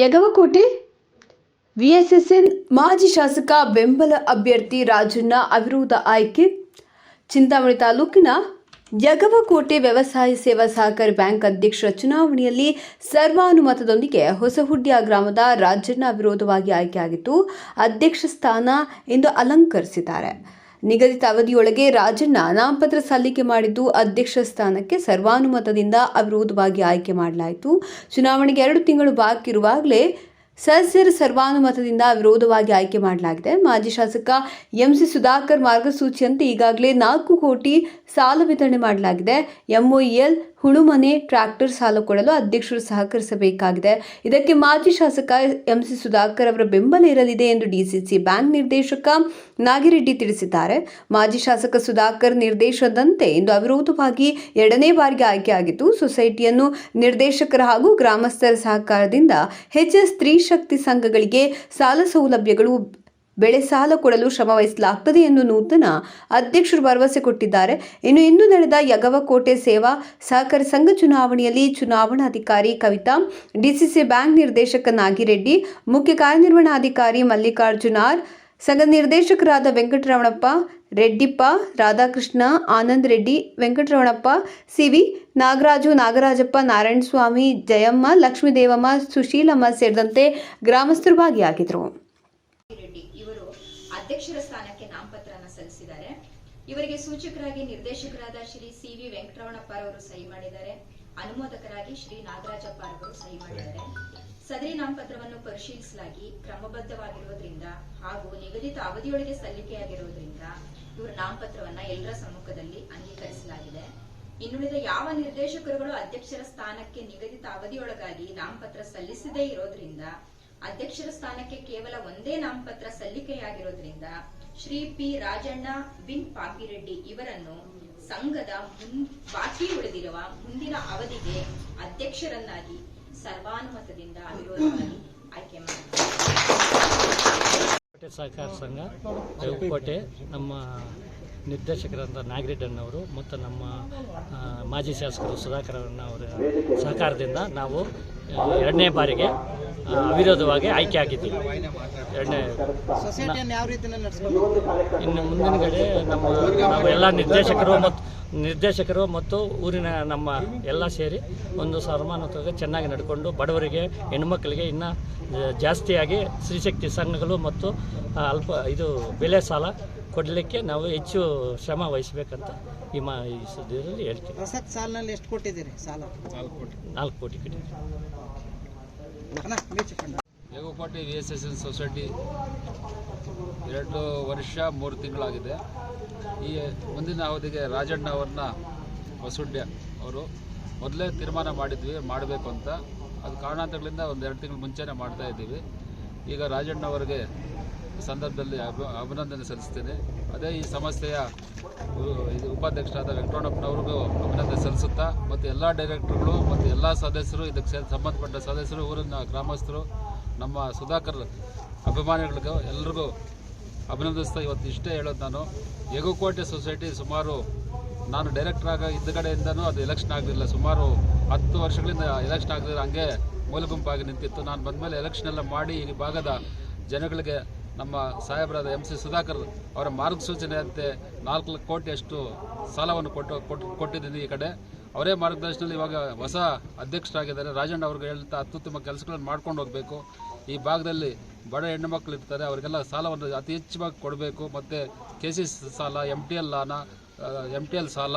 ಯಗವಕೋಟೆ VSSN ಮಾಜಿ ಶಾಸಕ ಬೆಂಬಲ ಅಭ್ಯರ್ಥಿ ರಾಜಣ್ಣ ಅವಿರೋಧ ಆಯ್ಕೆ, ಚಿಂತಾಮಣಿ ತಾಲೂಕಿನ ಯಗವಕೋಟೆ ವ್ಯವಸಾಯ ಸೇವಾ ಸಹಕಾರಿ ಬ್ಯಾಂಕ್ ಅಧ್ಯಕ್ಷರ ಚುನಾವಣೆಯಲ್ಲಿ ಸರ್ವಾನುಮತದೊಂದಿಗೆ ಹೊಸಹುಡ್ಯ ಗ್ರಾಮದ ರಾಜಣ್ಣ ಅವಿರೋಧವಾಗಿ ಆಯ್ಕೆಯಾಗಿದ್ದು, ಅಧ್ಯಕ್ಷ ಸ್ಥಾನ ಎಂದು ಅಲಂಕರಿಸಿದ್ದಾರೆ. ನಿಗದಿತ ಅವಧಿಯೊಳಗೆ ರಾಜಣ್ಣ ನಾಮಪತ್ರ ಸಲ್ಲಿಕೆ ಮಾಡಿದ್ದು ಅಧ್ಯಕ್ಷ ಸ್ಥಾನಕ್ಕೆ ಸರ್ವಾನುಮತದಿಂದ ಅವಿರೋಧವಾಗಿ ಆಯ್ಕೆ ಮಾಡಲಾಯಿತು. ಚುನಾವಣೆಗೆ ಎರಡು ತಿಂಗಳು ಬಾಕಿ ಇರುವಾಗಲೇ ಸದಸ್ಯರ ಸರ್ವಾನುಮತದಿಂದ ವಿರೋಧವಾಗಿ ಆಯ್ಕೆ ಮಾಡಲಾಗಿದೆ. ಮಾಜಿ ಶಾಸಕ ಎಂಸಿ ಸುಧಾಕರ್ ಮಾರ್ಗಸೂಚಿಯಂತೆ ಈಗಾಗಲೇ ನಾಲ್ಕು ಕೋಟಿ ಸಾಲ ವಿತರಣೆ ಮಾಡಲಾಗಿದೆ. ಎಂಒಇಎಲ್ ಹುಳುಮನೆ ಟ್ರ್ಯಾಕ್ಟರ್ ಸಾಲ ಕೊಡಲು ಅಧ್ಯಕ್ಷರು ಸಹಕರಿಸಬೇಕಾಗಿದೆ. ಇದಕ್ಕೆ ಮಾಜಿ ಶಾಸಕ ಎಂಸಿ ಸುಧಾಕರ್ ಅವರ ಬೆಂಬಲ ಇರಲಿದೆ ಎಂದು ಡಿಸಿಸಿ ಬ್ಯಾಂಕ್ ನಿರ್ದೇಶಕ ನಾಗಿರೆಡ್ಡಿ ತಿಳಿಸಿದ್ದಾರೆ. ಮಾಜಿ ಶಾಸಕ ಸುಧಾಕರ್ ನಿರ್ದೇಶದಂತೆ ಇಂದು ಅವಿರೋಧವಾಗಿ ಎರಡನೇ ಬಾರಿಗೆ ಆಯ್ಕೆಯಾಗಿದ್ದು, ಸೊಸೈಟಿಯನ್ನು ನಿರ್ದೇಶಕರ ಹಾಗೂ ಗ್ರಾಮಸ್ಥರ ಸಹಕಾರದಿಂದ ಹೆಚ್ಚ ಸ್ತ್ರೀ ಶಕ್ತಿ ಸಂಘಗಳಿಗೆ ಸಾಲ ಸೌಲಭ್ಯಗಳು ಬೆಳೆ ಸಾಲ ಕೊಡಲು ಶ್ರಮ ವಹಿಸಲಾಗ್ತದೆ ಎಂದು ನೂತನ ಅಧ್ಯಕ್ಷರು ಭರವಸೆ ಕೊಟ್ಟಿದ್ದಾರೆ. ಇನ್ನು ಇಂದು ನಡೆದ ಯಗವಕೋಟೆ ಸೇವಾ ಸಹಕಾರ ಸಂಘ ಚುನಾವಣೆಯಲ್ಲಿ ಚುನಾವಣಾಧಿಕಾರಿ ಕವಿತಾ, ಡಿಸಿಸಿ ಬ್ಯಾಂಕ್ ನಿರ್ದೇಶಕ ನಾಗಿರೆಡ್ಡಿ, ಮುಖ್ಯ ಕಾರ್ಯನಿರ್ವಹಣಾಧಿಕಾರಿ ಮಲ್ಲಿಕಾರ್ಜುನ್ ಆರ್, ಸಂಘ ನಿರ್ದೇಶಕರಾದ ವೆಂಕಟರಮಣಪ್ಪ, ರೆಡ್ಡಿಪ್ಪ, ರಾಧಾಕೃಷ್ಣ, ಆನಂದ್ ರೆಡ್ಡಿ, ವೆಂಕಟರಮಣಪ್ಪ, ಸಿವಿ ನಾಗರಾಜು, ನಾಗರಾಜಪ್ಪ, ನಾರಾಯಣಸ್ವಾಮಿ, ಜಯಮ್ಮ, ಲಕ್ಷ್ಮೀದೇವಮ್ಮ, ಸುಶೀಲಮ್ಮ ಸೇರಿದಂತೆ ಗ್ರಾಮಸ್ಥರು ಭಾಗಿಯಾಗಿದ್ದರು. ನಾಮಪತ್ರನ ಸಲ್ಲಿಸಿದ್ದಾರೆ. ಇವರಿಗೆ ಸೂಚಕರಾಗಿ ನಿರ್ದೇಶಕರಾದ ಶ್ರೀ ಸಿ ವಿ ವೆಂಕಟರಮಣಪ್ಪರವರು ಸಹಿ ಮಾಡಿದ್ದಾರೆ. ಅನುಮೋದಕರಾಗಿ ಶ್ರೀ ನಾಗರಾಜಪ್ಪ ಅವರು ಸಹಿ ಮಾಡಿದ್ದಾರೆ. ಸದರಿ ನಾಮಪತ್ರವನ್ನು ಪರಿಶೀಲಿಸಲಾಗಿ ಕ್ರಮಬದ್ಧವಾಗಿರುವುದರಿಂದ ಹಾಗೂ ನಿಗದಿತ ಅವಧಿಯೊಳಗೆ ಸಲ್ಲಿಕೆಯಾಗಿರುವುದರಿಂದ ಇವರ ನಾಮಪತ್ರವನ್ನ ಎಲ್ಲರ ಸಮ್ಮುಖದಲ್ಲಿ ಅಂಗೀಕರಿಸಲಾಗಿದೆ. ಇನ್ನುಳಿದ ಯಾವ ನಿರ್ದೇಶಕರುಗಳು ಅಧ್ಯಕ್ಷರ ಸ್ಥಾನಕ್ಕೆ ನಿಗದಿತ ಅವಧಿಯೊಳಗಾಗಿ ನಾಮಪತ್ರ ಸಲ್ಲಿಸದೇ ಇರೋದ್ರಿಂದ, ಅಧ್ಯಕ್ಷರ ಸ್ಥಾನಕ್ಕೆ ಕೇವಲ ಒಂದೇ ನಾಮಪತ್ರ ಸಲ್ಲಿಕೆಯಾಗಿರೋದ್ರಿಂದ ಶ್ರೀ ಪಿ ರಾಜಣ್ಣ ಬಿನ್ ಪಾಪಿರೆಡ್ಡಿ ಇವರನ್ನು ಸಂಘದ ಮುನ್, ಬಾಕಿ ಉಳಿದಿರುವ ಮುಂದಿನ ಅವಧಿಗೆ ಅಧ್ಯಕ್ಷರನ್ನಾಗಿ ಸರ್ವಾನುಮತದಿಂದ ಅವಿರೋಧವಾಗಿ ಆಯ್ಕೆ ಕೋಟೆ ಸಹಕಾರ ಸಂಘ, ಕೋಟೆ ನಮ್ಮ ನಿರ್ದೇಶಕರಾದ ನಾಗರೆಡ್ಡನ್ನವರು ಮತ್ತು ನಮ್ಮ ಮಾಜಿ ಶಾಸಕರು ಸುಧಾಕರ್ ಅವರ ಸಹಕಾರದಿಂದ ನಾವು ಎರಡನೇ ಬಾರಿಗೆ ಅವಿರೋಧವಾಗಿ ಆಯ್ಕೆ ಆಗಿದ್ದೀವಿ. ಎರಡನೇ ಇನ್ನು ಮುಂದಿನ ಕಡೆ ನಮ್ಮ ನಾವು ಎಲ್ಲ ನಿರ್ದೇಶಕರು ಮತ್ತು ನಿರ್ದೇಶಕರು ಮತ್ತು ಊರಿನ ನಮ್ಮ ಎಲ್ಲ ಸೇರಿ ಒಂದು ಸರ್ಮಾನತ್ವಕ್ಕೆ ಚೆನ್ನಾಗಿ ನಡ್ಕೊಂಡು ಬಡವರಿಗೆ ಹೆಣ್ಮಕ್ಳಿಗೆ ಇನ್ನು ಜಾಸ್ತಿಯಾಗಿ ಸ್ತ್ರೀಶಕ್ತಿ ಸಂಘಗಳು ಮತ್ತು ಅಲ್ಪ ಇದು ಬೆಲೆ ಸಾಲ ಕೊಡಲಿಕ್ಕೆ ನಾವು ಹೆಚ್ಚು ಶ್ರಮ ವಹಿಸಬೇಕಂತ ಈ ಮಾ ಈ ಸುದ್ದಿಯಲ್ಲಿ ಹೇಳ್ತೀವಿ ಎಷ್ಟು ಕೊಟ್ಟಿದ್ದೀರಿ ಸಾಲ? ನಾಲ್ಕು ಕೋಟಿ. ನಾಲ್ಕು ಕೋಟಿ ಯಗೋಕೋಟೆ V S S N society ಎರಡು ವರ್ಷ ಮೂರು ತಿಂಗಳಾಗಿದೆ. ಈ ಮುಂದಿನ ಅವಧಿಗೆ ರಾಜಣ್ಣ ಅವ್ರನ್ನ ವಸುಡ್ಯ ಅವರು ಮೊದಲೇ ತೀರ್ಮಾನ ಮಾಡಿದ್ವಿ, ಮಾಡಬೇಕು ಅಂತ. ಅದು ಕಾರಣಾಂತರಗಳಿಂದ ಒಂದು ಎರಡು ತಿಂಗಳು ಮುಂಚೆನೇ ಮಾಡ್ತಾ ಇದ್ದೀವಿ. ಈಗ ರಾಜಣ್ಣ ಅವರಿಗೆ ಸಂದರ್ಭದಲ್ಲಿ ಅಭಿ, ಅಭಿನಂದನೆ ಸಲ್ಲಿಸ್ತೇನೆ. ಅದೇ ಈ ಸಂಸ್ಥೆಯ ಉಪಾಧ್ಯಕ್ಷರಾದ ವೆಂಕಟಣ್ಣಪ್ಪನವ್ರಿಗೂ ಅಭಿನಂದನೆ ಸಲ್ಲಿಸುತ್ತಾ, ಮತ್ತು ಎಲ್ಲ ಡೈರೆಕ್ಟರ್ಗಳು, ಮತ್ತು ಎಲ್ಲ ಸದಸ್ಯರು, ಇದಕ್ಕೆ ಸಂಬಂಧಪಟ್ಟ ಸದಸ್ಯರು, ಊರಿನ ಗ್ರಾಮಸ್ಥರು, ನಮ್ಮ ಸುಧಾಕರ್ ಅಭಿಮಾನಿಗಳಿಗೂ ಎಲ್ರಿಗೂ ಅಭಿನಂದಿಸ್ತಾ ಇವತ್ತು ಇಷ್ಟೇ ಹೇಳೋದು ನಾನು. ಯಗುಕೋಟೆ ಸೊಸೈಟಿ ಸುಮಾರು ನಾನು ಡೈರೆಕ್ಟರ್ ಆಗ ಇದ್ದ ಕಡೆಯಿಂದನೂ ಅದು ಎಲೆಕ್ಷನ್ ಆಗಲಿಲ್ಲ. ಸುಮಾರು ಹತ್ತು ವರ್ಷಗಳಿಂದ ಎಲೆಕ್ಷನ್ ಆಗಲಿಲ್ಲ. ಹಂಗೆ ಮೂಲಗುಂಪಾಗಿ ನಿಂತಿತ್ತು. ನಾನು ಬಂದಮೇಲೆ ಎಲೆಕ್ಷನ್ ಎಲ್ಲ ಮಾಡಿ ಈ ಭಾಗದ ಜನಗಳಿಗೆ ನಮ್ಮ ಸಾಹೇಬರಾದ ಎಂ ಸಿ ಸುಧಾಕರ್ ಅವರ ಮಾರ್ಗಸೂಚನೆಯಂತೆ ನಾಲ್ಕು ಕೋಟಿಯಷ್ಟು ಸಾಲವನ್ನು ಕೊಟ್ಟು ಕೊಟ್ಟು ಕೊಟ್ಟಿದ್ದೀನಿ ಈ ಕಡೆ. ಅವರೇ ಮಾರ್ಗದರ್ಶನದಲ್ಲಿ ಇವಾಗ ಹೊಸ ಅಧ್ಯಕ್ಷರಾಗಿದ್ದಾರೆ. ರಾಜಣ್ಣ ಅವ್ರಿಗೆ ಹೇಳ್ತಾ ಅತ್ಯುತ್ತಮ ಕೆಲಸಗಳನ್ನು ಮಾಡ್ಕೊಂಡು ಹೋಗಬೇಕು. ಈ ಭಾಗದಲ್ಲಿ ಬಡ ಹೆಣ್ಣು ಮಕ್ಕಳು ಇರ್ತಾರೆ. ಅವರಿಗೆಲ್ಲ ಸಾಲವನ್ನು ಅತಿ ಹೆಚ್ಚಾಗಿ ಕೊಡಬೇಕು. ಮತ್ತು ಕೆ ಸಿ ಸಾಲ ಎಂ ಟಿ ಎಲ್ ಲಾನ ಎಂ ಟಿ ಎಲ್ ಸಾಲ